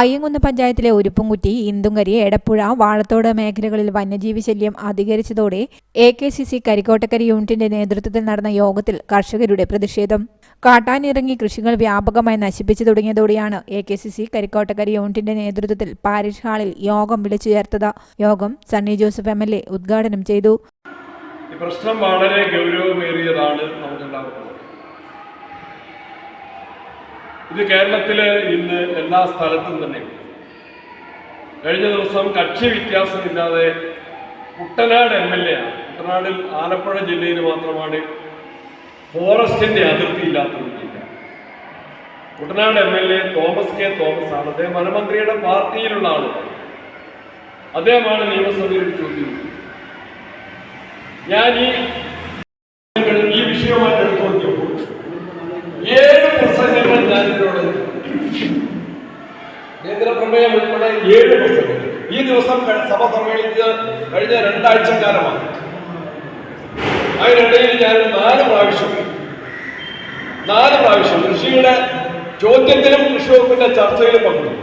അയ്യങ്കുന്ന് പഞ്ചായത്തിലെ ഉരുപ്പുംകുറ്റി ഇന്തുങ്കരി എടപ്പുഴ വാഴത്തോട് മേഖലകളിൽ വന്യജീവി ശല്യം അധികരിച്ചതോടെ A K C C Karikkottakkari യൂണിറ്റിന്റെ നേതൃത്വത്തിൽ നടന്ന യോഗത്തിൽ കർഷകരുടെ പ്രതിഷേധം. കാട്ടാനിറങ്ങി കൃഷികൾ വ്യാപകമായി നശിപ്പിച്ചു തുടങ്ങിയതോടെയാണ് A K C C Karikkottakkari യൂണിറ്റിന്റെ നേതൃത്വത്തിൽ പാരിഷ് ഹാളിൽ യോഗം വിളിച്ചു ചേർത്തത് യോഗം Sunny Joseph M L A ഉദ്ഘാടനം ചെയ്തു. പ്രശ്നം വളരെ ഗൗരവമേറിയതാണ് നമുക്കെല്ലാവർക്കും. ഇത് കേരളത്തിൽ ഇന്ന് എല്ലാ സ്ഥലത്തും തന്നെ. കഴിഞ്ഞ ദിവസം കക്ഷി വ്യത്യാസമില്ലാതെ കുട്ടനാട് എം എൽ എ ആണ്. കുട്ടനാടിൽ ആലപ്പുഴ ജില്ലയിൽ മാത്രമാണ് ഫോറസ്റ്റിന്റെ അതിർത്തി ഇല്ലാത്ത Kuttanad M L A Thomas K Thomas ആണ്. അദ്ദേഹം വനമന്ത്രിയുടെ പാർട്ടിയിലുള്ള ആൾ. അദ്ദേഹമാണ് നിയമസഭയിൽ ചോദ്യം. ഞാൻ ഈ ഇതിനോട് കേന്ദ്രപ്രമേയം ഉൾപ്പെടെ ഏഴ് ദിവസം ഈ ദിവസം സഭ സമ്മേളിച്ചത് കഴിഞ്ഞ രണ്ടാഴ്ച കാലമാണ് അതിനിടയിൽ ഞാൻ നാല് പ്രാവശ്യം നാല് പ്രാവശ്യം കൃഷിയുടെ ചോദ്യത്തിലും കൃഷി വകുപ്പിന്റെ ചർച്ചയിലും പങ്കെടുത്തു.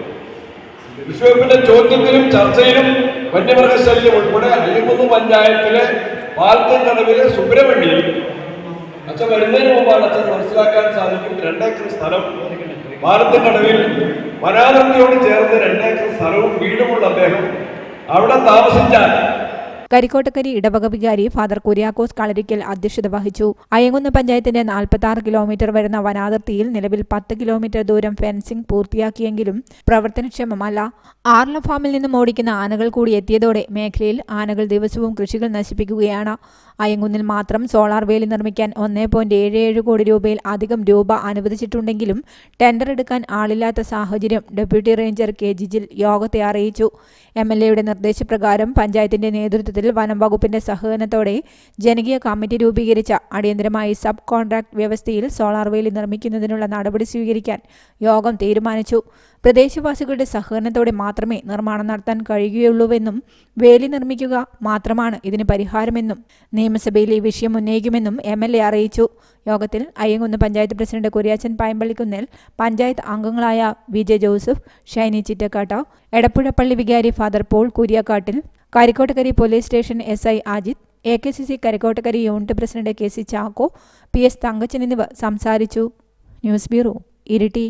കൃഷി വകുപ്പിന്റെ ചോദ്യത്തിലും ചർച്ചയിലും വന്യമൃഗശല്യം ഉൾപ്പെടെ അലിമുന്ന് പഞ്ചായത്തിലെ പാൽക്കൻ കടവിലെ സുബ്രഹ്മണ്യം അച്ഛൻ വരുന്നതിന് മുമ്പാണ് അച്ഛൻ മനസ്സിലാക്കാൻ സാധിക്കും. രണ്ടേക്കർ സ്ഥലം. പാലത്തിൻ കടവിൽ വനാതിർത്തിയോട് ചേർന്ന് രണ്ടേക്കർ സ്ഥലവും വീടുമുള്ള അദ്ദേഹം. അവിടെ താമസിച്ചാൽ കരിക്കോട്ടക്കരി ഇടവക വികാരി ഫാദർ കുര്യാക്കോസ് കളരിക്കൽ അധ്യക്ഷത വഹിച്ചു. അയങ്ങുന്ന പഞ്ചായത്തിന്റെ നാൽപ്പത്തി ആറ് കിലോമീറ്റർ വരുന്ന വനാതിർത്തിയിൽ നിലവിൽ പത്ത് കിലോമീറ്റർ ദൂരം ഫെൻസിംഗ് പൂർത്തിയാക്കിയെങ്കിലും പ്രവർത്തനക്ഷമമല്ല. ആർല ഫാമിൽ നിന്നും ഓടിക്കുന്ന ആനകൾ കൂടി എത്തിയതോടെ മേഖലയിൽ ആനകൾ ദിവസവും കൃഷികൾ നശിപ്പിക്കുകയാണ്. അയങ്കുന്നിൽ മാത്രം സോളാർ വേലി നിർമ്മിക്കാൻ ഒന്നേ പോയിന്റ് ഏഴ് ഏഴ് കോടി രൂപയിൽ അധികം രൂപ അനുവദിച്ചിട്ടുണ്ടെങ്കിലും ടെൻഡർ എടുക്കാൻ ആളില്ലാത്ത സാഹചര്യം ഡെപ്യൂട്ടി റേഞ്ചർ കെ ജിജിൽ യോഗത്തെ അറിയിച്ചു. എം എൽ എയുടെ നിർദ്ദേശപ്രകാരം പഞ്ചായത്തിന്റെ നേതൃത്വത്തിൽ വനം വകുപ്പിന്റെ സഹകരണത്തോടെ ജനകീയ കമ്മിറ്റി രൂപീകരിച്ച അടിയന്തരമായി സബ് കോൺട്രാക്ട് വ്യവസ്ഥയിൽ സോളാർ വേലി നിർമ്മിക്കുന്നതിനുള്ള നടപടി സ്വീകരിക്കാൻ യോഗം തീരുമാനിച്ചു. പ്രദേശവാസികളുടെ സഹകരണത്തോടെ മാത്രമേ നിർമ്മാണം നടത്താൻ കഴിയുകയുള്ളൂവെന്നും വേലി നിർമ്മിക്കുക മാത്രമാണ് ഇതിന് പരിഹാരമെന്നും നിയമസഭയിൽ ഈ വിഷയം ഉന്നയിക്കുമെന്നും എം എൽ എ അറിയിച്ചു. യോഗത്തിൽ അയ്യങ്കുന്ന് പഞ്ചായത്ത് പ്രസിഡന്റ് കുര്യാച്ചൻ പായമ്പള്ളിക്കുന്നിൽ പഞ്ചായത്ത് അംഗങ്ങളായ വി ജെ ജോസഫ് ഷൈനി ചിറ്റക്കാട്ട എടപ്പുഴപ്പള്ളി വികാരി father Paul Kuriakkattil Karikkottakkari police station S I Ajith A K C C Karikkottakkari unit president K C Chacko P S Thankachan എന്നിവർ സംസാരിച്ചു. News bureau Iritty.